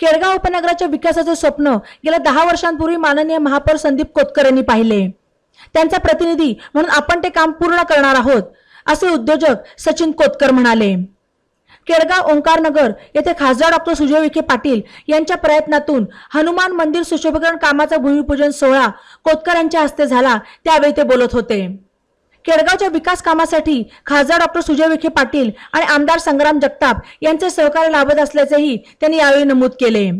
केडगाव उपनगराच्या विकासाचे स्वप्न गेल्या दहा वर्षांपूर्वी माननीय महापौर संदीप कोतकर यांनी पाहिले. त्यांचा प्रतिनिधी म्हणून आपण ते काम पूर्ण करणार आहोत असे उद्योजक सचिन कोतकर म्हणाले. केडगाव ओंकारनगर येथे खासदार डॉक्टर सुजय विखे पाटील यांच्या प्रयत्नातून हनुमान मंदिर सुशोभीकरण कामाचा भूमिपूजन सोहळा कोतकर यांच्या हस्ते झाला त्यावेळी ते बोलत होते. केडगावच्या विकास कामासाठी खासदार डॉक्टर सुजय विखे पाटील आणि आमदार संग्राम जगताप यांचे सहकार्य लाभत असल्याचेही त्यांनी यावेळी नमूद केले.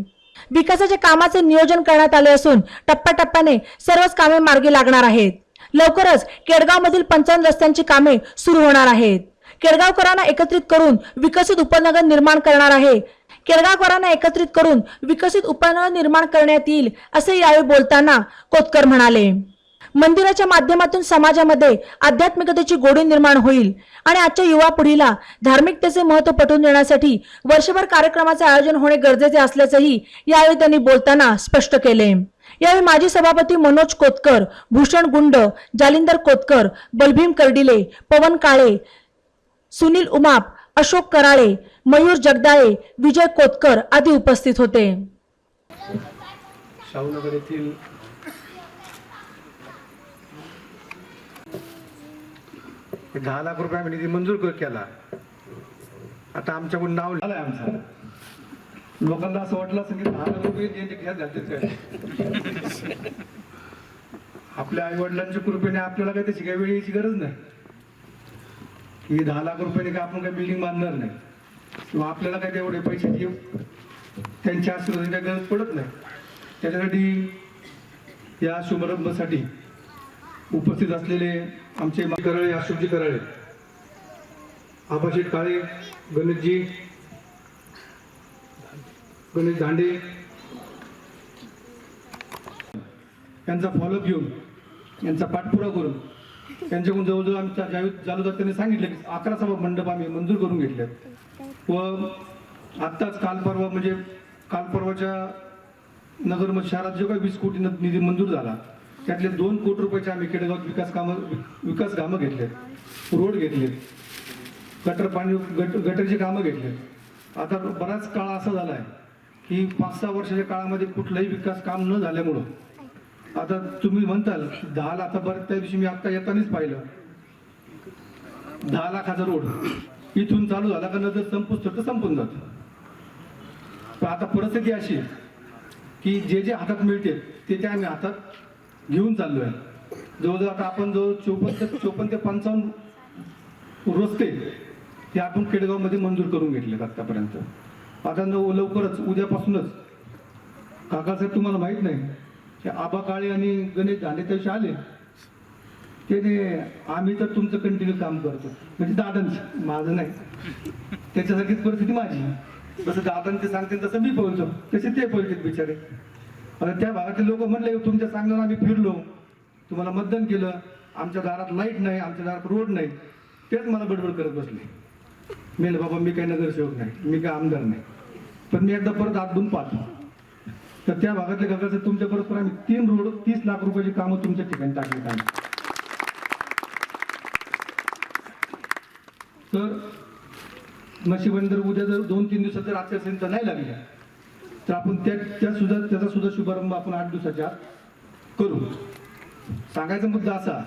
विकासाच्या कामाचे नियोजन करण्यात आले असून टप्प्याटप्प्याने सर्वच कामे मार्गी लागणार आहेत. लवकरच केडगावमधील पंचावन्न रस्त्यांची कामे सुरू होणार आहेत. केडगावकरांना एकत्रित करून विकसित उपनगर निर्माण करणार आहे. केडगावकरांना एकत्रित करून विकसित उपनगर निर्माण करण्यात येईल असे यावेळी बोलताना कोतकर म्हणाले. मंदिराच्या माध्यमातून समाजामध्ये आध्यात्मिकतेची गोडी निर्माण होईल. आणि आजच्या युवा पिढीला धार्मिकतेचे महत्त्व पटवून देण्यासाठी वर्षभर कार्यक्रमाचे आयोजन होणे गरजेचे असल्याचंही यावेळी त्यांनी बोलताना स्पष्ट केले. यावेळी माजी सभापती मनोज कोतकर भूषण गुंड जालिंदर कोतकर बलभीम कर्डिले पवन काळे सुनील उमाप अशोक कराळे मयूर जगदाळे विजय कोतकर आदी उपस्थित होते. शाहूनगर येथील दहा लाख रुपये आम्ही निधी मंजूर केला. आता आमच्याकडून नाव झालंय आमचं. लोकांना असं वाटलं असं की दहा लाख रुपये यांच्या काय आपल्या आई वडिलांच्या कृपेने आपल्याला काही त्याची काही वेळ यायची गरज नाही. की दहा लाख रुपयाने काय आपण काही बिल्डिंग बांधणार नाही. किंवा आपल्याला काही तेवढे पैशाची त्यांच्या आशीर्वादाची काही गरज पडत नाही. त्याच्यासाठी या शुभारंभासाठी उपस्थित असलेले आमचे करळे कराळे अशोकजी कराळे. आबाजी काळे गणेशजी गणेश दांडे. यांचा फॉलोअप घेऊन यांचा पाठपुरा करून त्यांच्याकडून जवळजवळ आमच्या जावेद जालूदार त्यांनी सांगितलं की अकरा सभा मंडप आम्ही मंजूर करून घेतलेत व आत्ताच काल परवा म्हणजे काल परवाच्या नगर मग शहरात जो काही वीस कोटी न- निधी मंजूर झाला त्यातले दोन कोटी रुपयाचे आम्ही केडगावात विकास कामं विकास कामं घेतलेत. रोड घेतलेत. गटर पाणी गट गटरची कामं घेतलेत. आता बराच काळ असा झाला आहे की पाच सहा वर्षाच्या काळामध्ये कुठलंही विकास काम न झाल्यामुळं. आता तुम्ही म्हणताल दहा लाख आता बरं त्या दिवशी मी आत्ता येतानाच पाहिलं. दहा लाखाचा रोड. इथून चालू झाला का नजर संपूच तर संपून जात. पण आता परिस्थिती अशी की जे जे हातात मिळते ते ते आम्ही हातात घेऊन चाललोय. जवळजवळ आता आपण जवळ चोपन्न ते चोपन्न ते पंचावन्न रस्ते हे आपण केडगावमध्ये मंजूर करून घेतलेत आतापर्यंत आता न लवकरच उद्यापासूनच. काकासाहेब तुम्हाला माहीत नाही की आबा काळे आणि गणेश दांडे त्याशी आले. त्याने आम्ही तर तुमचं कंटिन्यू काम करतो. म्हणजे दादांचं. माझं नाही. त्याच्यासारखीच परिस्थिती माझी. जसं दादांचे सांगते तसं मी पळतो तसे ते पळतात बिचारे. त्या भागातले लोक म्हणले तुमच्या चांगल्यानं आम्ही फिरलो. तुम्हाला मतदान केलं. आमच्या दारात लाइट नाही आमच्या दारात रोड नाही. तेच मला गडबड करत बसले. मी बाबा मी काही नगरसेवक नाही. मी काय आमदार नाही. पण मी एकदा परत आतून पाहतो. तर त्या भागातले गगाचे तुमच्या बरोबर आम्ही तीन रोड तीस लाख रुपयाची कामं तुमच्या ठिकाणी टाकली आम्ही. तर नशिबाने जर उद्या जर दोन तीन दिवसात जर आचारसंहिता नाही लागल्या तर आपण त्या त्या सुद्धा त्याचा सुद्धा शुभारंभ आपण आठ दिवसाच्या करू. सांगायचा मुद्दा असा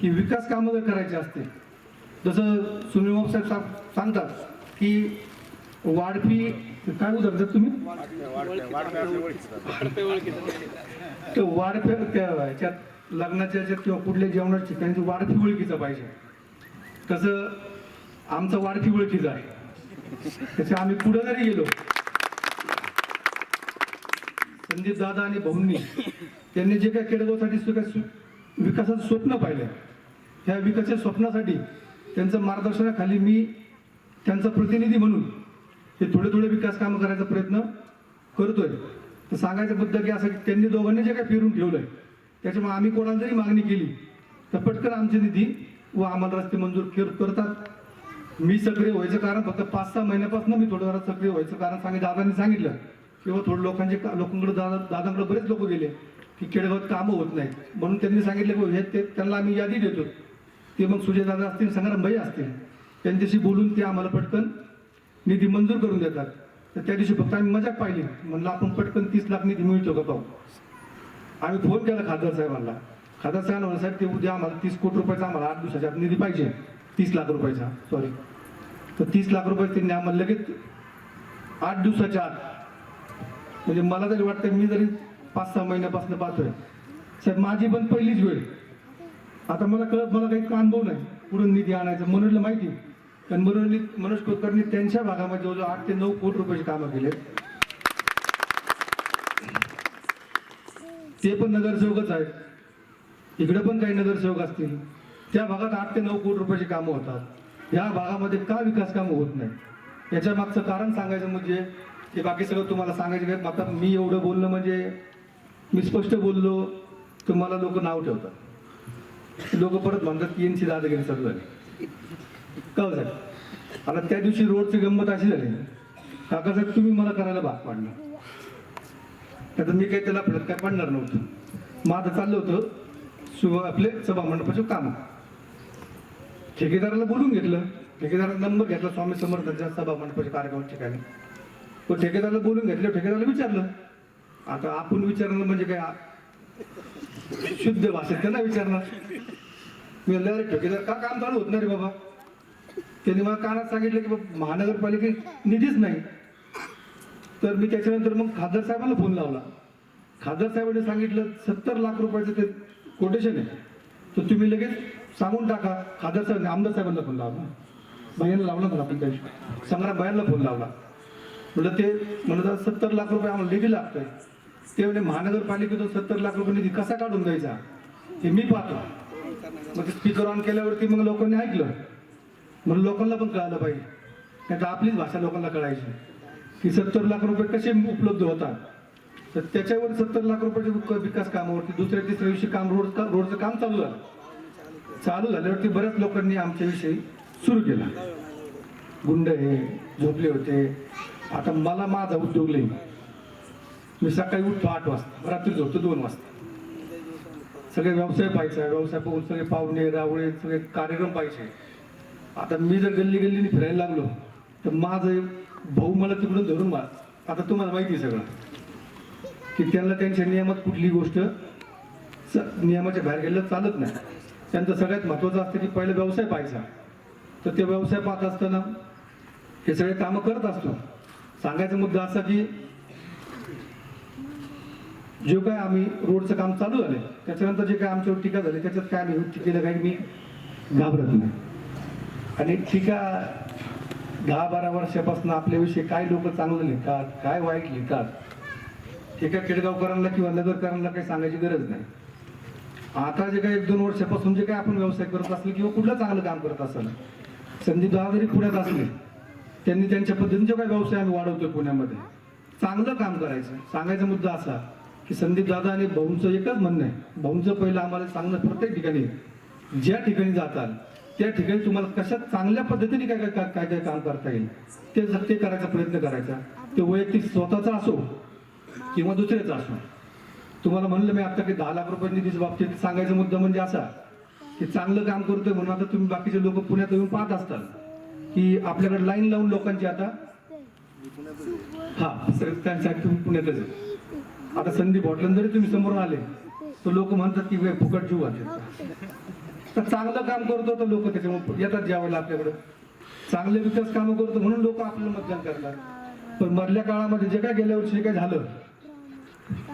की विकास कामं जर करायचे असते जसं सुनील बाबू साहेब सांग- सांगतात की वाढपी काय उदाहरण तुम्ही? ते वाढपे त्या ह्याच्यात लग्नाच्या ह्याच्यात किंवा कुठल्या जेवणाच्या ठिकाणी वाढपी ओळखीचं पाहिजे. तसं आमचं वाढपी ओळखीचं आहे. त्याच्या आम्ही पुढं जरी गेलो संदीप दादा आणि भाऊंनी त्यांनी जे काय केडगावसाठी विकासाचं स्वप्न पाहिलं ह्या विकासाच्या स्वप्नासाठी त्यांचं मार्गदर्शनाखाली मी त्यांचा प्रतिनिधी म्हणून हे थोडे थोडे विकास कामं करायचा प्रयत्न करतोय. तर सांगायचं मुद्दा की असं की त्यांनी दोघांनी जे काय फिरून ठेवलंय त्याच्यामुळे आम्ही कोणाला जरी मागणी केली तर पटकन आमचे निधी व आम्हाला रस्ते मंजूर करतात. मी सक्रिय व्हायचं कारण फक्त पाच सहा महिन्यापासून मी थोडं जरा सक्रिय व्हायचं कारण सांगितलं दादांनी सांगितलं. किंवा थोडं लोकांचे लोकांकडे दादा दादांकडे बरेच लोक गेले की खेडेगावात कामं होत नाहीत. म्हणून त्यांनी सांगितलं की हे ते त्यांना आम्ही यादी देतो. ते मग सुजय दादा असतील संग्राम भाई असतील त्यांच्याशी बोलून ते आम्हाला पटकन निधी मंजूर करून देतात. तर त्या दिवशी फक्त आम्ही मजाक पाहिली. म्हणलं आपण पटकन तीस लाख निधी मिळतो का पाहू? आम्ही फोन केला खासदार साहेबांना. खासदार साहेबांना साहेब ते उद्या आम्हाला तीस कोटी रुपयाचा आम्हाला आठ दिवसाच्या निधी पाहिजे. तीस लाख रुपयाचा सॉरी तर तीस लाख रुपये त्यांनी आम्हाला लगेच आठ दिवसाच्या आत म्हणजे मला तरी वाटतं मी जरी पाच सहा महिन्यापासून पाहतोय साहेब माझी पण पहिलीच वेळ. आता मला कळत मला काही अनुभव नाही. पुढून निधी आणायचा मनोजला माहिती कारण मनोजनी मनोज कुलकर्णी त्यांच्या भागामध्ये जवळजवळ आठ ते नऊ कोटी रुपयाची कामं केले ते पण नगरसेवकच आहेत. इकडे पण काही नगरसेवक असतील. त्या भागात आठ ते नऊ कोटी रुपयाची कामं होतात. या भागामध्ये का विकास कामं होत नाही याच्या मागचं कारण सांगायचं म्हणजे ते बाकी सगळं तुम्हाला सांगायचं काय आता मी एवढं बोलणं म्हणजे मी स्पष्ट बोललो तर मला लोक नाव ठेवतात. लोक परत म्हणतात की यांची दादागिरी चालू झाली. का हो साहेब? आता त्या दिवशी रोडची गंमत अशी झाली. काका साहेब तुम्ही मला करायला भाग पाडणार त्यात मी काही त्याला आपल्यात काय पाडणार नव्हतं. माझं चाललं होतं शुभ आपले सभा मंडपाचे काम. ठेकेदाराला बोलून घेतलं. ठेकेदाराचा नंबर घेतला स्वामी समर्थांच्या सभा मंडपाच्या कार्यक्रम ठिकाणी. तो ठेकेदाराला बोलून घेतलं ठेकेदाराला विचारलं. आता आपण विचारलं म्हणजे काय? शुद्ध भाषेत त्यांना विचारणार. मी म्हणलं अरे ठेकेदार का काम चालू होत नाही रे बाबा? त्यांनी मला कानात सांगितलं की बाबा महानगरपालिकेत निधीच नाही. तर मी त्याच्यानंतर मग खासदार साहेबांना फोन लावला. खासदार साहेबांनी सांगितलं सत्तर लाख रुपयाचं ते कोटेशन आहे. तर तुम्ही लगेच सांगून टाका. खासदार साहेब आमदार साहेबांना फोन लावला. भैयाला लावला मला आपण त्या संग्राम भैयांना फोन लावला. म्हटलं ते म्हणलं सत्तर लाख रुपये आम्हाला निधी लागतोय. ते म्हणजे महानगरपालिकेतून सत्तर लाख रुपये निधी कसा काढून द्यायचा? हे मी पाहतो. मग ते स्पीकर ऑन केल्यावरती मग लोकांनी ऐकलं. म्हणून लोकांना पण कळालं पाहिजे. नाही तर आपलीच भाषा लोकांना कळायची. की सत्तर लाख रुपये कसे उपलब्ध होतात? तर त्याच्यावर सत्तर लाख रुपयाचे विकास कामावरती दुसऱ्या तिसऱ्या दिवशी काम रोड रोडचं काम चालू झालं. चालू झाल्यावरती बऱ्याच लोकांनी आमच्याविषयी सुरू केला. गुंड हे झोपले होते. आता मला माझा उद्योग लई. मी सकाळी उठतो आठ वाजता रात्री झोपतो दोन वाजता. सगळे व्यवसाय पाहायचा व्यवसाय पाहून सगळे पाहुणे रावळे सगळे कार्यक्रम पाहिजे आता मी जर गल्ली गल्लीने फिरायला लागलो तर माझं भाऊ मला तिकडून धरून मार आता तुम्हाला माहिती आहे सगळं की त्यांना त्यांच्या नियमात कुठली गोष्ट स- नियमाच्या बाहेर गेलं चालत नाही. त्यांचं सगळ्यात महत्वाचं असतं की पहिलं व्यवसाय पाहायचा. तर ते व्यवसाय पाहत असताना हे सगळे कामं करत असतो. सांगायचा मुद्दा असा की जे काय आम्ही रोडचं काम चालू झालं त्याच्यानंतर जे काय आमच्यावर टीका झाली त्याच्यात काय आम्ही टीकेला काही मी घाबरत नाही. आणि टीका दहा बारा वर्षापासून आपल्याविषयी काय लोक चांगलं लिहितात काय वाईट लिहितात एका केडगावकरांना किंवा नगरकरांना काही सांगायची गरज नाही. आता जे काही एक दोन वर्षापासून जे काही आपण व्यवसाय करत असेल किंवा कुठलं चांगलं काम करत असेल संदीप दादा जरी पुण्यात असले त्यांनी त्यांच्या पद्धतीने जो काही व्यवसाय आम्ही वाढवतोय पुण्यामध्ये चांगलं काम करायचं. सांगायचा मुद्दा असा की संदीप दादा आणि भाऊंचं एकच म्हणणं आहे. भाऊंचं पहिलं आम्हाला सांगणं प्रत्येक ठिकाणी ज्या ठिकाणी जाताल त्या ठिकाणी तुम्हाला कशा चांगल्या पद्धतीने काय काय काय काय काम करता येईल ते ते करायचा प्रयत्न करायचा ते वैयक्तिक स्वतःचा असो किंवा दुसऱ्याचा असो. तुम्हाला म्हणलं मी आता की दहा लाख रुपये निधीच्या बाबतीत सांगायचा मुद्दा म्हणजे असा की चांगलं काम करतोय म्हणून आता तुम्ही बाकीचे लोक पुण्यात येऊन पाहत असताल की आपल्याकडे लाईन लावून लोकांची आता हा सर त्यांसाठी पुण्यातच. आता संदीप हॉटेल जरी तुम्ही समोर आले तर लोक म्हणतात की वे फुकट जीव वाटत तर चांगलं काम करतो तर लोक त्याच्यामुळे येतात जेवायला आपल्याकडे. चांगले विकास कामं करतो म्हणून लोक आपलं मतदान करतात. पण मधल्या काळामध्ये जे काय गेल्या वर्षी जे काय झालं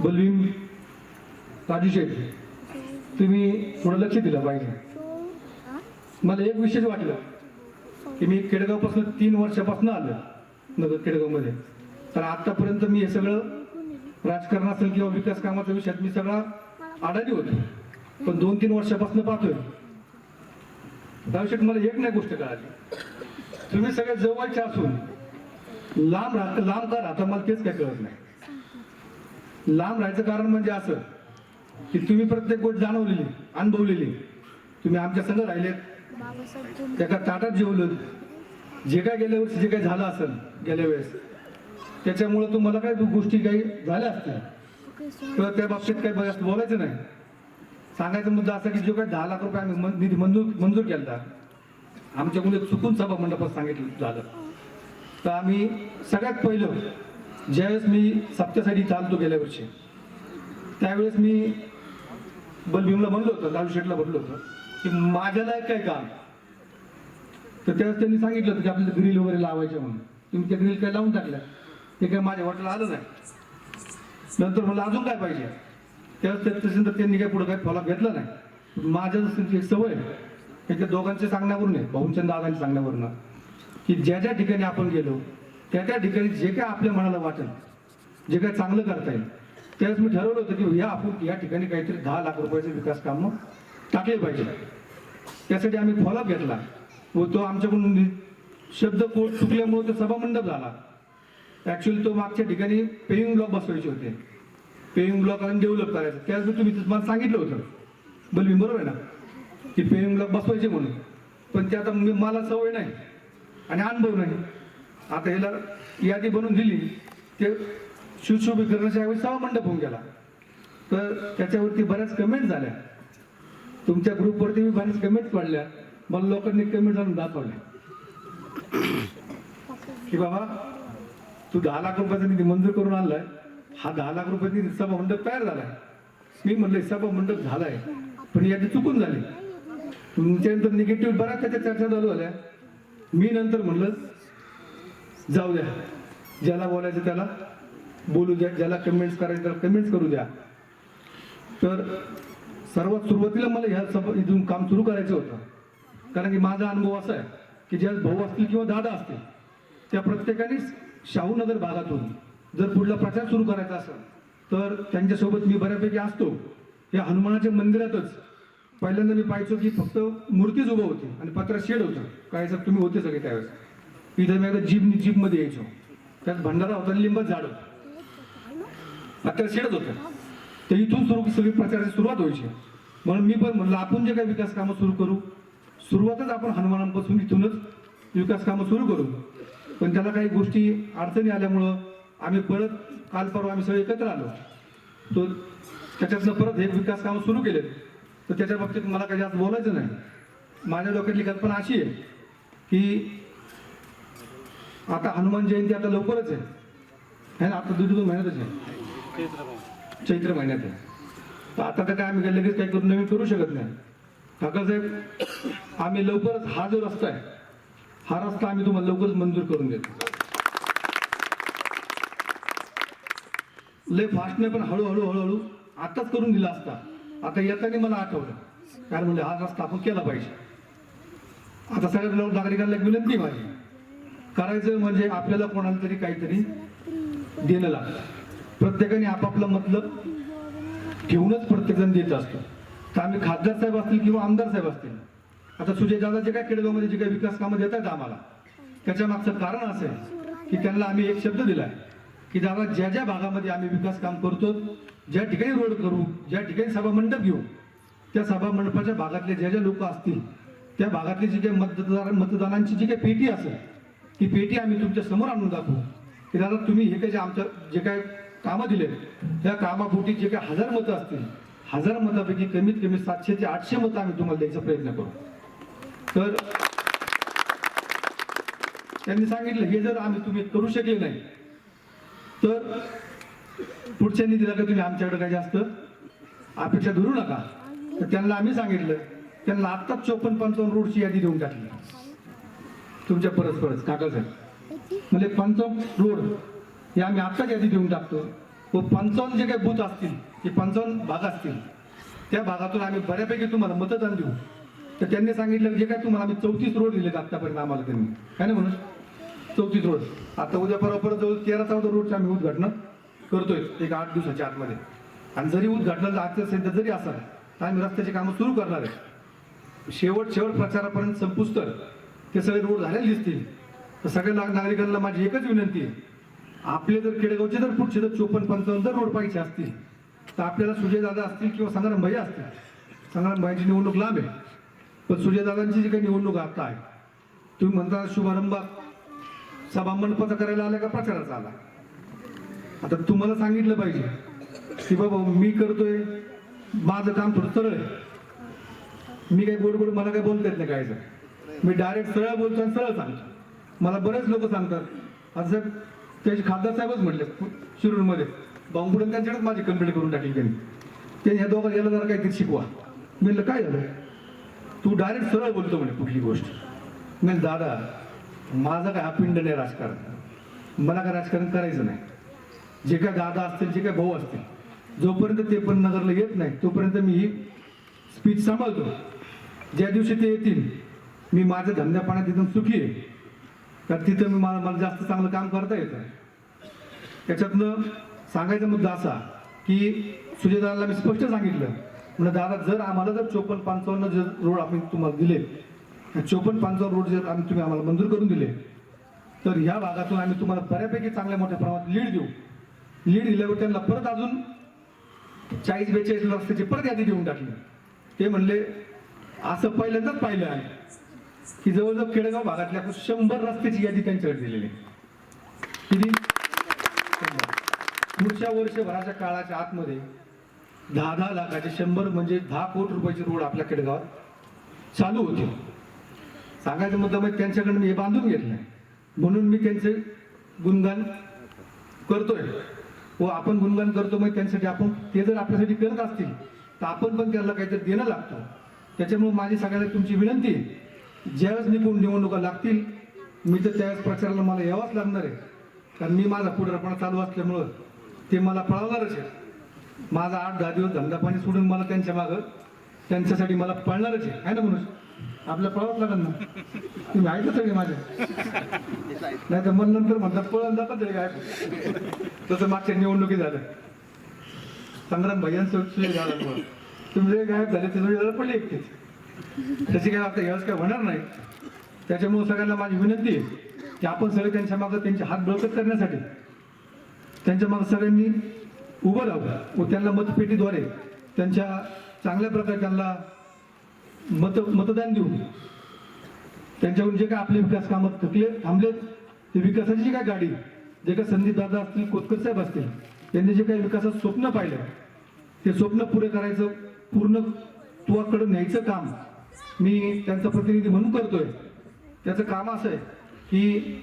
बलवीम राजू शेठ तुम्ही थोडं लक्ष दिलं पाहिजे. मला एक विशेष वाटलं. की मी केडगावपासून तीन वर्षापासून आलो नगर केडगावमध्ये तर आत्तापर्यंत मी हे सगळं राजकारण असेल किंवा विकास कामाच्या विषयात मी सगळा आढळली होतो. पण दोन तीन वर्षापासून पाहतोय. त्याविषयी मला एक नाही गोष्ट कळाली. तुम्ही सगळे जवळचे असून लांब राहत लांब का राहता मला तेच काय कळत नाही. लांब राहायचं कारण म्हणजे असं की तुम्ही प्रत्येक गोष्ट जाणवलेली अनुभवलेली. तुम्ही आमच्या संग राहिलेत. त्याचा ताटात जेवलं जे काय गेल्या वर्षी जे काही झालं असेल गेल्या वेळेस त्याच्यामुळे तुम्हाला काय दु- गोष्टी काही झाल्या असतील? किंवा त्या बाबतीत काही बरं बोलायचं नाही. सांगायचा मुद्दा असा की जो काही दहा लाख रुपये आम्ही निधी मंजूर मंजूर केला आमच्याकडून चुकून सभा मंडपात सांगितलं झालं. तर आम्ही सगळ्यात पहिलं ज्यावेळेस मी सप्त्यासाठी चालतो गेल्या वर्षी त्यावेळेस मी बलभीमला म्हणलो होतं लालू शेठला म्हणलो होतं की माझ्या लायक काय काम? तर त्यावेळेस त्यांनी सांगितलं होतं की आपल्याला ग्रिल वगैरे लावायचे म्हणून. तुम्ही त्या ग्रिल काय लावून टाकल्या? ते काय माझ्या हॉटेल आलं नाही. नंतर मला अजून काय पाहिजे? त्यावेळेस त्या- तर त्यांनी काय पुढे काय फॉलोअप घेतला नाही. माझ्या जसं एक सवय आहे, त्या दोघांच्या सांगण्यावरून आहे. भाऊंच्या दादांच्या सांगण्यावरून की ज्या ज्या ठिकाणी आपण गेलो त्या त्या ठिकाणी जे काय आपल्या मनाला वाटेल जे काय चांगलं करता येईल त्यावेळेस मी ठरवलं होतं की या आपण या ठिकाणी काहीतरी दहा लाख रुपयाचे विकास कामं टाकले पाहिजे त्यासाठी आम्ही फॉलोअप घेतला. व तो आमच्याकडून नि- शब्द कोट चुकल्यामुळे तो सभामंडप झाला. ॲक्च्युली तो मागच्या ठिकाणी पेईंग ब्लॉक बसवायचे होते. पेईंग ब्लॉक आणि डेव्हलप करायचं. त्यासाठी तुम्ही मला सांगितलं होतं. बलवी बरोबर आहे ना? की पेईंग ब्लॉक बसवायचे म्हणून. पण ते आता मी मला सवय नाही. आणि अनुभव नाही. आता ह्याला यादी बनवून दिली. ते सुशोभीकरणाच्या ऐवजी सभामंडप होऊन गेला. तर त्याच्यावरती बऱ्याच कमेंट झाल्या. तुमच्या ग्रुपवरती मी बऱ्याच कमेंट पडल्या. मला लोकांनी कमेंट आणून दाखवल्या की बाबा तू दहा लाख रुपयाचा निधी मंजूर करून आणलाय. हा दहा लाख रुपयाचा सभा मंडप तयार झालाय. मी म्हणलं सभा मंडप झालाय. पण यादी चुकून झाली. तुमच्यानंतर निगेटिव्ह बऱ्याच त्याच्या चर्चा चालू झाल्या. मी नंतर म्हणलं जाऊ द्या. ज्याला बोलायचं त्याला बोलू द्या. ज्याला कमेंट्स करायचं त्याला कमेंट्स करू द्या. तर सर्वात सुरुवातीला मला ह्या सब इथून काम सुरू करायचं होतं. कारण की माझा अनुभव असा आहे की ज्या भाऊ असतील किंवा दादा असतील त्या प्रत्येकाने शाहूनगर भागातून जर पुढला प्रचार सुरू करायचा असेल तर त्यांच्यासोबत मी बऱ्यापैकी असतो. या हनुमानाच्या मंदिरातच. पहिल्यांदा मी पाहायचो की फक्त मूर्तीच उभं होती आणि पत्रा शेड होतं. काय सर तुम्ही होते सगळे त्यावेळेस. इथं मी एकदा जीप जीपमध्ये यायचो. त्यात भंडारा होता आणि लिंबात झाड होतं. पत्रा शेडच होतं. तर इथून सुरू सगळी प्रचाराची सुरुवात व्हायची. म्हणून मी पण म्हणलं आपण जे काही विकास कामं सुरू करू सुरुवातच आपण हनुमानांपासून इथूनच विकास कामं सुरू करू. पण त्याला काही गोष्टी अडचणी आल्यामुळं आम्ही परत काल परवा आम्ही सगळे एकत्र आलो. तो त्याच्यातनं परत हे विकास कामं सुरू केले तर त्याच्या बाबतीत मला काही जास्त बोलायचं नाही. माझ्या डोक्यातली कल्पना अशी आहे की आता हनुमान जयंती आता लवकरच आहे. ना? आता दीड दोन महिन्यातच आहे. चैत्र महिन्यात आहे. तर आता तर काय आम्ही काय लगेच काही करून नवीन करू शकत नाही. काकासाहेब आम्ही लवकरच हा जो रस्ता आहे हा रस्ता आम्ही तुम्हाला लवकरच मंजूर करून देतो. लय फास्ट नाही पण हळूहळू हळूहळू आताच करून दिला असता. आता येताना मला आठवलं. कारण म्हणजे हा रस्ता आपण केला पाहिजे. आता सगळ्या नागरिकांना एक विनंती माझी. करायचं म्हणजे आपल्याला कोणाला तरी काहीतरी देणं लागतं. प्रत्येकाने आपापलं मतलब ठेवूनच प्रत्येकजण देत असतो. तर आम्ही खासदार साहेब असतील किंवा आमदार साहेब असतील आता सुजय दादा जे काय खेडेगावमध्ये जे काही विकास कामं देत आहेत आम्हाला त्याच्या मागचं कारण असं आहे की त्यांना आम्ही एक शब्द दिलाय की दादा ज्या ज्या भागामध्ये आम्ही विकास काम करतो ज्या ठिकाणी रोड करू ज्या ठिकाणी सभा मंडप घेऊ त्या सभा मंडपाच्या भागातले ज्या ज्या लोक असतील त्या भागातली जी काही मतदार मतदानांची जी काही पेटी असेल ती पेटी आम्ही तुमच्यासमोर आणून दाखवू. की दादा तुम्ही हे काही जे आमच्या जे काय कामं दिले त्या कामापोटी जे काही हजार मतं असतील हजार मतापैकी कमीत कमी सातशे ते आठशे मतं आम्ही तुम्हाला द्यायचा प्रयत्न करू. तर त्यांनी सांगितलं हे जर आम्ही तुम्ही करू शकले नाही तर पुढच्यांनी दिला का तुम्ही आमच्याकडे काही जास्त अपेक्षा धरू नका. तर त्यांना आम्ही सांगितलं त्यांना आत्ताच चोपन्न पंचावन्न रोडची यादी देऊन टाकली. तुमच्या परस्परच काकासाहेब म्हणजे पंचावन्न रोड हे आम्ही आत्ताच यादी देऊन टाकतो. व पंचावन्न जे काही बूथ असतील ते पंचावन्न भाग असतील त्या भागातून आम्ही बऱ्यापैकी तुम्हाला मतदान देऊ. तर त्यांनी सांगितलं जे काय तुम्हाला आम्ही चौतीस रोड दिलेत आत्तापर्यंत आम्हाला त्यांनी. काय नाही म्हणून चौतीस रोड. आता उद्या बरोबर जवळ तेरा चौदा रोडचे आम्ही उद्घाटन करतोय एक आठ दिवसाच्या आतमध्ये. आणि जरी उद्घाटनाचं आजचं सेंटर जरी असाल तर आम्ही रस्त्याची कामं सुरू करणार आहे. शेवट शेवट प्रचारापर्यंत संपुस्तर ते सगळे रोड झालेले दिसतील. तर सगळ्या नाग- नागरिकांना माझी एकच विनंती आहे. आपले जर खेडेगावचे जर पुढचे जर चोपन्न पंचावन्न जर रोड पाहिजे असतील तर आपल्याला सुजयदादा असतील किंवा संग्राम भाई असतील. संग्राम भाईची निवडणूक लांब आहे पण सुजयदादांची जी काही निवडणूक आता आहे तुम्ही म्हणता शुभारंभ सभा मंडपाचा करायला आला का प्रचाराचा आला? आता तुम्हाला सांगितलं पाहिजे की बाबा मी करतोय माझं काम थोडं सरळ आहे. मी काही गोड गोड मला काही बोलता येत नाही काय मी डायरेक्ट सरळ बोलतो आणि सरळ सांगतो मला बरेच लोक सांगतात असं त्याचे खासदार साहेबच म्हटले शिरूरमध्ये. बांबुडन त्यांच्याकडेच माझी कंप्लेंट करून टाकली त्यांनी. ते ह्या दोघांना याला जरा काहीतरी शिकवा. मी म्हणलं काय झालं? तू डायरेक्ट सरळ बोलतो म्हणे कुठली गोष्ट. मी दादा माझा काय हा पिंड नाही राजकारण. मला काय राजकारण करायचं नाही. जे काय दादा असतील जे काय भाऊ असतील जोपर्यंत ते पण नगरला येत नाही तोपर्यंत मी ही स्पीच सांभाळतो. ज्या दिवशी ते येतील मी माझ्या धंद्या पाण्यात तिथून सुखी आहे. तर तिथं मी मला मला जास्त चांगलं काम करता येतं. त्याच्यातनं सांगायचा मुद्दा असा की सुजयदादाला मी स्पष्ट सांगितलं. म्हणजे दादा जर आम्हाला जर चोपन्न पंचावन्न जर रोड आम्ही तुम्हाला दिले चोपन्न पंचावन्न रोड जर आम्ही तुम्ही आम्हाला मंजूर करून दिले. तर ह्या भागातून आम्ही तुम्हाला बऱ्यापैकी चांगल्या मोठ्या प्रमाणात लीड देऊ. लीड दिल्यावर त्यांना परत अजून चाळीस बेचाळीस रस्त्याची परत यादी देऊन टाकली. ते म्हणले असं पहिल्यांदाच पाहिलं आहे. की जवळजवळ खेडेगाव भागातल्या शंभर रस्त्याची यादी त्यांच्याकडे दिलेली आहे. किती? पुढच्या वर्षभराच्या काळाच्या आतमध्ये दहा दहा लाखाचे शंभर म्हणजे दहा कोटी रुपयाचे रोड आपल्या खेडेगावात चालू होते. सांगायचं मतलब म्हणजे त्यांच्याकडनं मी हे बांधून घेतलंय म्हणून मी त्यांचे गुणगान करतोय. व आपण गुणगान करतो मग त्यांच्यासाठी आपण ते जर आपल्यासाठी करत असतील तर आपण पण त्यांना काहीतरी देणं लागतो. त्याच्यामुळे माझी सगळ्यांना तुमची विनंती आहे. ज्यावेळेस निघून निवडणुका लागतील मी तर त्यावेळेस प्रचाराला मला यावंच लागणार आहे. कारण मी माझा पुढारपणा चालू असल्यामुळं ते मला पळवणारच आहे माझा आठ दहा दिवस धंदा पाणी सोडून मला त्यांच्या मागं त्यांच्यासाठी मला पळणारच आहे. आहे ना म्हणून आपल्या पळावंच लागेल ना. तुम्ही ऐकलं सगळे माझ्या? नाही तर मग नंतर म्हणतात पळून जातात तरी काय तसं मागच्या निवडणुकी झालं संग्राम भैयांचं झालं. तुम्ही जे गायब झाले ते सुजय पडले एकटेच. त्याची काय आता यावेळेस काय होणार नाही. त्याच्यामुळे सगळ्यांना माझी विनंती आहे की आपण सगळे त्यांच्या मागं त्यांचे हात बळकट करण्यासाठी त्यांच्या मागं सगळ्यांनी उभं राहू व त्यांना मतपेटीद्वारे त्यांच्या चांगल्या प्रकारे त्यांना मत मतदान देऊ त्यांच्याकडून जे काय आपले विकास कामं थकले थांबले ते विकासाची जी काय गाडी जे काय संदीप दादा असतील कोतकर साहेब असतील त्यांनी जे काही विकासात स्वप्न पाहिलं ते स्वप्न पुरे करायचं पूर्ण तुवाकडे न्यायचं काम मी त्यांचा प्रतिनिधी म्हणून करतोय. त्याचं काम असं आहे की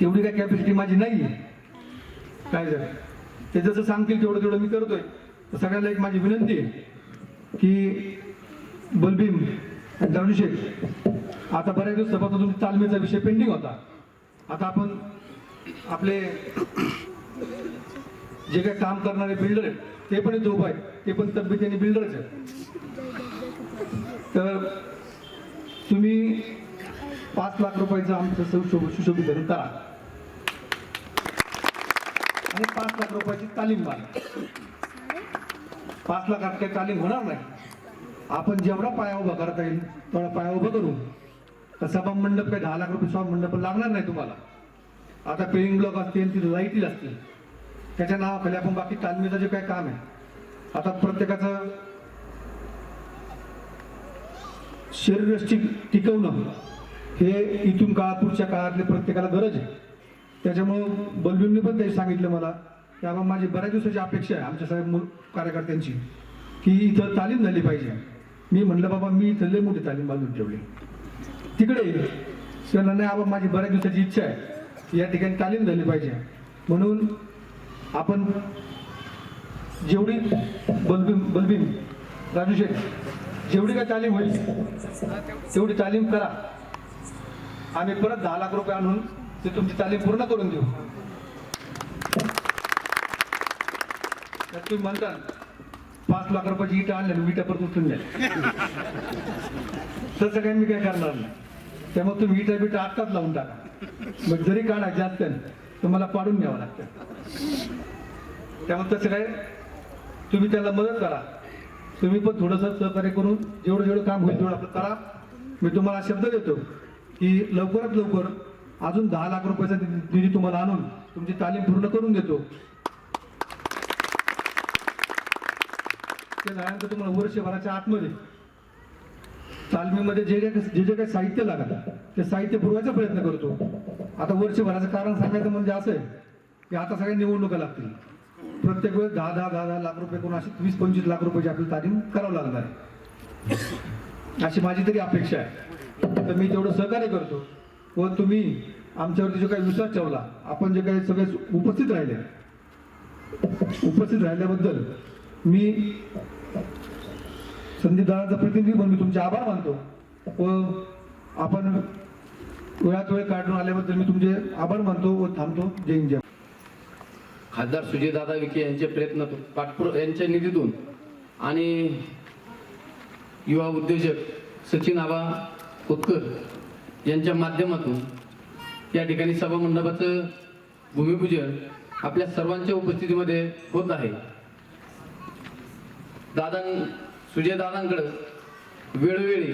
तेवढी काय कॅपॅसिटी माझी नाही काय जर ते जसं सांगतील तेवढं तेवढं मी करतोय. तर सगळ्यांना एक माझी विनंती आहे की बलबीम दारुशेख आता बऱ्याच दिवसापासून तुमच्या तालमीचा विषय पेंडिंग होता. आता आपण आपले जे काही काम करणारे बिल्डर आहेत ते पण इथं उभा आहेत. ते पण तब्येतीने बिल्डरच आहेत. तर तुम्ही पाच लाख रुपयाचं आमचं सुशोभ सुशोभीकरण करा. आणि पाच लाख रुपयाची तालीम मारा. पाच लाखात काही तालीम होणार नाही. आपण जेवढा पाया उभा करता येईल तेवढा पाया उभा करू. तर सभा मंडप काही दहा लाख रुपये सभा मंडप लागणार नाही तुम्हाला. आता पेईंग ब्लॉक असतील तिथे लाईटी असतील. त्याच्या नावाखाली आपण बाकी तालमीचं जे काही काम आहे आता प्रत्येकाचं शरीरष्टी टिकवणं हे इथून काळापूरच्या काळातले प्रत्येकाला गरज आहे. त्याच्यामुळं बलबीमने पण ते सांगितलं मला की बाबा माझी बऱ्याच दिवसाची अपेक्षा आहे आमच्या सगळ्या कार्यकर्त्यांची की इथं तालीम झाली पाहिजे. मी म्हणलं बाबा मी इथं लय मोठी तालीम बांधून ठेवली. तिकडे त्यांना नाही बाबा माझी बऱ्याच दिवसाची इच्छा आहे या ठिकाणी तालीम झाली पाहिजे. म्हणून आपण जेवढी बलबीम बलबीम राजू शेठ जेवढी काय तालीम होईल तेवढी तालीम करा. आम्ही परत दहा लाख रुपये आणून ते तुमची तालीम पूर्ण करून देऊ. तर तुम्ही म्हणता पाच लाख रुपयाची इटा आणल्या विटा परत उचलून द्या तसं काही मी काय करणार नाही. त्यामुळे तुम्ही इटा बिटा आत्ताच लावून टाका. मग जरी काढा जास्त तर मला पाडून घ्यावं लागतं. त्यामुळे तसं काय तुम्ही त्याला मदत करा. तुम्ही पण थोडंसं सहकार्य करून जेवढं जेवढं काम होईल तेवढं आपलं करा. मी तुम्हाला शब्द देतो की लवकरात लवकर अजून दहा लाख रुपयाचा निधी तुम्हाला आणून तुमची तालीम पूर्ण करून देतो. ते झाल्यानंतर तुम्हाला वर्षभराच्या आतमध्ये तालमीमध्ये जे काही जे जे काही साहित्य लागत ते साहित्य पुरवायचा प्रयत्न करतो. आता वर्षभराचं कारण सांगायचं म्हणजे असं आहे की आता सगळ्या निवडणुका लागतील. प्रत्येक वेळेस दहा दहा दहा दहा लाख रुपये करून अशी वीस पंचवीस लाख रुपयाची आपली तालीम करावं लागणार आहे. अशी माझी तरी अपेक्षा आहे. तर मी तेवढं सहकार्य करतो. व तुम्ही आमच्यावरती जो काही विश्वास ठेवला आपण जे काही सगळे उपस्थित राहिले उपस्थित राहिल्याबद्दल मी संदीप दादाचा प्रतिनिधी म्हणून मी तुमचे आभार मानतो. व आपण वेळात वेळ काढून आल्याबद्दल मी तुमचे आभार मानतो व थांबतो. जय हिंद जय खासदार सुजयदादा विखे यांचे प्रयत्न पाठपुर यांच्या निधीतून आणि युवा उद्योजक सचिन आबा कोतकर यांच्या माध्यमातून या ठिकाणी सभा मंडपाचं भूमिपूजन आपल्या सर्वांच्या उपस्थितीमध्ये होत आहे. दादां सुजयदादांकडं वेळोवेळी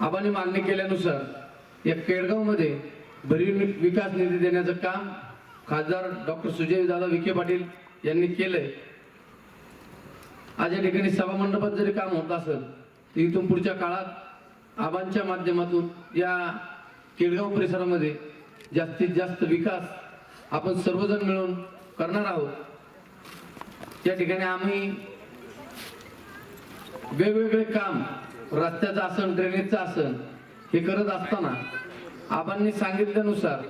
आबांनी मागणी केल्यानुसार या केळगावमध्ये भरीव विकास निधी देण्याचं काम खासदार डॉक्टर सुजय दादा विखे पाटील यांनी केलंय. आज या ठिकाणी सभामंडपात जरी काम होत असेल तर इथून पुढच्या काळात आबांच्या माध्यमातून या केळगाव परिसरामध्ये जास्तीत जास्त विकास आपण सर्वजण मिळून करणार आहोत. या ठिकाणी आम्ही वेगवेगळे काम रस्त्याचं आसन ड्रेनेजचं आसन हे करत असताना आबांनी सांगितल्यानुसार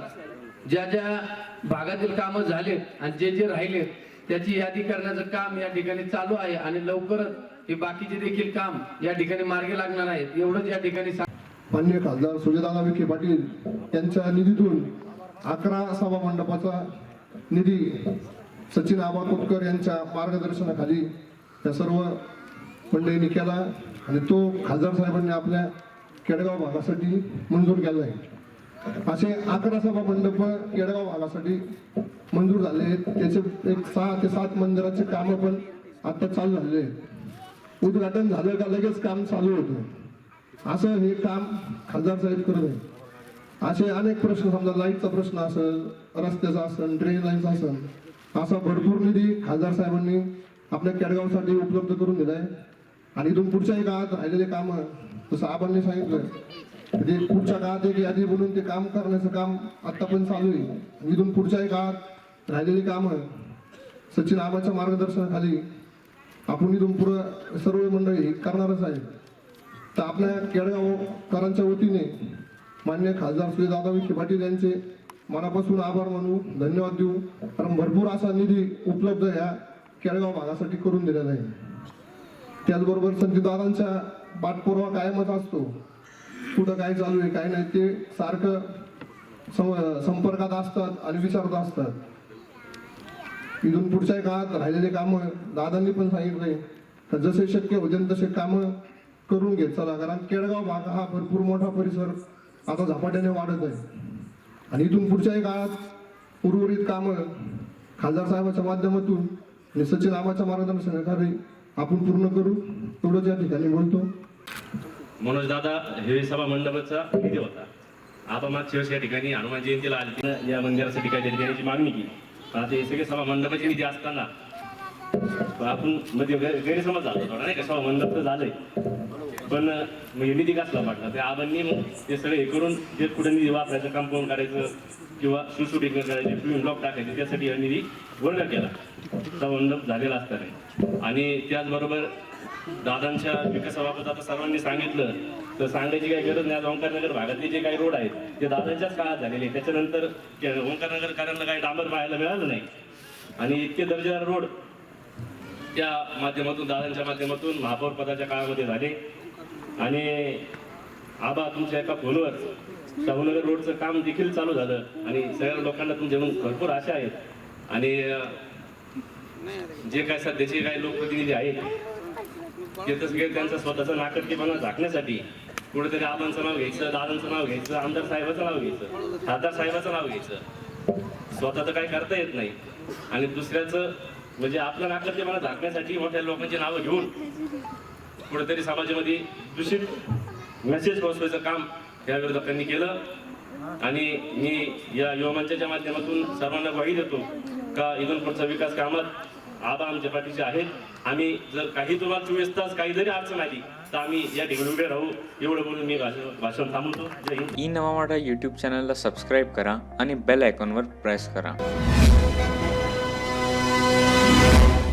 ज्या ज्या भागातील कामं झाले आणि जे जे राहिले त्याची यादी करण्याचं काम या ठिकाणी चालू आहे आणि लवकरच हे बाकीचे देखील काम या ठिकाणी मार्गी लागणार आहेत. एवढंच या ठिकाणी सांग मान्य खासदार सुजयदादा विखे पाटील यांच्या निधीतून अकरा सभा मंडपाचा निधी सचिन आबा कोटकर यांच्या मार्गदर्शनाखाली या सर्व मंडळींनी केला आणि तो खासदार साहेबांनी आपल्या केडगाव भागासाठी मंजूर केला आहे. असे अकरा सभा मंडप येडगाव भागासाठी मंजूर झाले आहेत. त्याचे एक सहा ते सात मंदिराचे कामं पण आता चालू झालेले आहेत. उद्घाटन झालं का लगेच काम चालू होतं. असं हे काम खासदार साहेब करत आहे असे अनेक प्रश्न समजा लाईटचा प्रश्न असेल रस्त्याचा असेल ड्रेन लाईनचा असेल असा भरपूर निधी खासदार साहेबांनी आपल्या केडगावसाठी उपलब्ध करून दिलाय. आणि इथून पुढच्याही काळात राहिलेले कामं जसं आबांनी सांगितलं म्हणजे पुढच्या काळात एक यादी बनवून ते काम करण्याचं काम आता पण चालू आहे. इथून पुढच्याही काळात राहिलेली कामं सचिन आबाच्या मार्गदर्शनाखाली आपण इथून पुढं सर्व मंडळी करणारच आहे. तर आपल्या केडगावकरांच्या वतीने मान्य खासदार श्री दादा विखे पाटील यांचे मनापासून आभार मानू धन्यवाद देऊ. कारण भरपूर असा निधी उपलब्ध ह्या केळगाव भागासाठी करून दिलेला आहे. त्याचबरोबर संजीवदादांच्या पाठपुरावा कायमच असतो. कुठं काय चालू आहे काय नाही ते सारखं सं- संपर्कात असतात आणि विचारत असतात. इथून पुढच्या काळात राहिलेले कामं दादांनी पण सांगितले. तर जसे शक्य होतील तसे कामं करून घेत चला. कारण केडगाव भाग हा भरपूर मोठा परिसर आता झपाट्याने वाढत आहे. आणि इथून पुढच्याही काळात उर्वरित कामं खासदार साहेबाच्या माध्यमातून आणि सचिन आबाच्या मार्गदर्शनाखाली आपण पूर्ण करू. तेवढंच या ठिकाणी बोलतो. मनोज दादा हे सभा मंडपाचा निधी होता. आपामात मागच्या या ठिकाणी हनुमान जयंतीला आली या मंदिरासाठी काय देण्याची मागणी केली. पण आता हे सगळे सभा मंडपाचे निधी असताना आपण मध्ये गैरसमज झाला थोडा नाही का? सभा मंडप तर झालंय. पण मग हे निधी कसला पाठला? ते आबांनी मग ते सगळे हे करून जे कुठे निधी वापरायचं कंपाऊंड करायचं किंवा सुसुटीकरण करायचे पिऊन ब्लॉक टाकायचे त्यासाठी हा निधी वर्ग केला. सभा मंडप झालेला असताना आणि त्याचबरोबर दादांच्या विकासाबाबत आता सर्वांनी सांगितलं तर सांगायची काही गरज नाही. आज ओंकारनगर भागातले जे काही रोड आहेत ते दादांच्याच काळात झालेले त्याच्यानंतर ते ओंकारनगरकरांना काही डांबर पाहायला मिळालं नाही. आणि इतके दर्जेदार रोड त्या माध्यमातून दादांच्या माध्यमातून महापौर पदाच्या काळामध्ये झाले. आणि आबा तुमच्या एका फोनवर शाहूनगर रोडचं काम देखील चालू झालं. आणि सगळ्या लोकांना तुमच्याकडून भरपूर आशा आहेत. आणि जे काय सध्याचे काही लोकप्रतिनिधी आहेत ते सगळे त्यांचा स्वतःचा नाकर्तीपणा झाकण्यासाठी. कुठेतरी आबांचं नाव घ्यायचं दादांचं नाव घ्यायचं आमदार साहेबाचं नाव घ्यायचं खासदार साहेबाचं नाव घ्यायचं. स्वतः तर काही करता येत नाही. आणि दुसऱ्याचं म्हणजे आपलं नाकर्तीपणा झाकण्यासाठी मोठ्या लोकांची नावं घेऊन कुठेतरी समाजामध्ये दूषित मेसेज पोहोचवायचं काम या विरोधकांनी केलं. आणि मी या युवमंचाच्या माध्यमातून सर्वांना ग्वाही देतो का इथून पुढचा विकास कामात आबा आमच्या पाठीचे आहेत. आम्ही जर काही तुम्हाला चोवीस तास काही जरी अडचण आली तर आम्ही या ठिकाणी उभे राहू. एवढं बोलून मी भाषण थांबवतो. ई नवा मराठा यूट्यूब चॅनलला सबस्क्राईब करा आणि बेल आयकॉनवर प्रेस करा.